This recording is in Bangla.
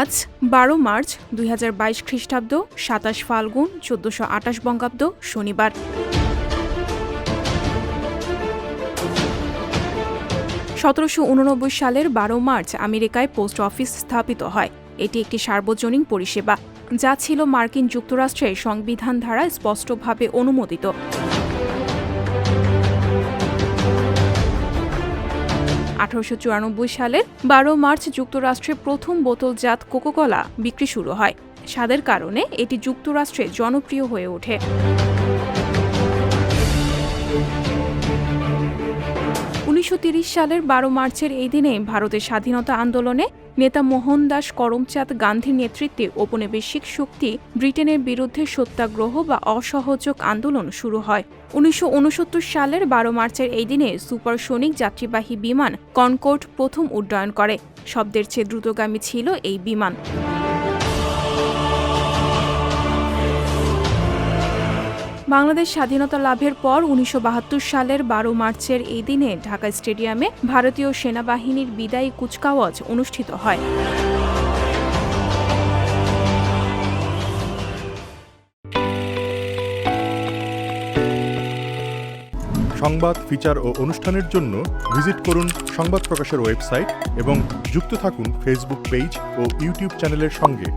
আজ বারো মার্চ দুই হাজার বাইশ খ্রিস্টাব্দ, সাতাশ ফাল্গুন, চোদ্দশো আটাশ বঙ্গাব্দ, শনিবার। সতেরোশো উননব্বই সালের বারো মার্চ আমেরিকায় পোস্ট অফিস স্থাপিত হয়। এটি একটি সার্বজনীন পরিষেবা, যা ছিল মার্কিন যুক্তরাষ্ট্রের সংবিধান দ্বারা স্পষ্টভাবে অনুমোদিত। আঠারোশো চুরানব্বই সালের বারো মার্চ যুক্তরাষ্ট্রে প্রথম বোতলজাত কোকোকলা বিক্রি শুরু হয়। স্বাদের কারণে এটি যুক্তরাষ্ট্রে জনপ্রিয় হয়ে ওঠে। উনিশশো সালের বারো মার্চের এই দিনে ভারতের স্বাধীনতা আন্দোলনে নেতা মোহনদাস করমচাঁদ গান্ধীর নেতৃত্বে ঔপনিবেশিক শক্তি ব্রিটেনের বিরুদ্ধে সত্যাগ্রহ বা অসহযোগ আন্দোলন শুরু হয়। উনিশশো উনসত্তর সালের বারো মার্চের এই দিনে সুপারসোনিক যাত্রীবাহী বিমান কনকোর্ড প্রথম উড্ডয়ন করে। শব্দের চেয়ে দ্রুতগামী ছিল এই বিমান। বাংলাদেশ স্বাধীনতা লাভের পর উনিশশো বাহাত্তর সালের বারো মার্চের এই দিনে ঢাকা স্টেডিয়ামে ভারতীয় সেনাবাহিনীর বিদায়ী কুচকাওয়াজ অনুষ্ঠিত হয়। সংবাদ, ফিচার ও অনুষ্ঠানের জন্য ভিজিট করুন সংবাদ প্রকাশের ওয়েবসাইট এবং যুক্ত থাকুন ফেসবুক পেজ ও ইউটিউব চ্যানেলের সঙ্গে।